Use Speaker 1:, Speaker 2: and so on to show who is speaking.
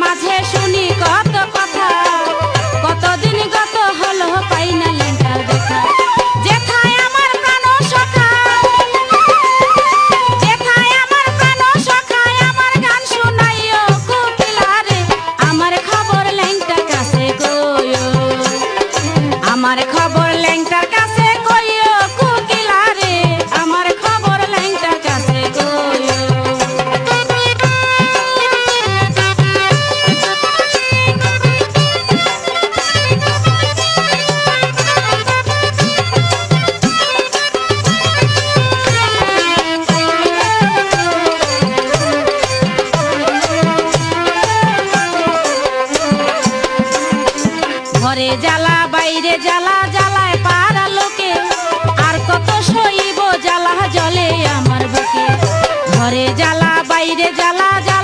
Speaker 1: মাঝে শুনি কথা জ্বালা জ্বালায় পারা লোকে। আর কত সইব জ্বালা জলে আমার বুকে। ঘরে জ্বালা, বাইরে জ্বালা জ্বালা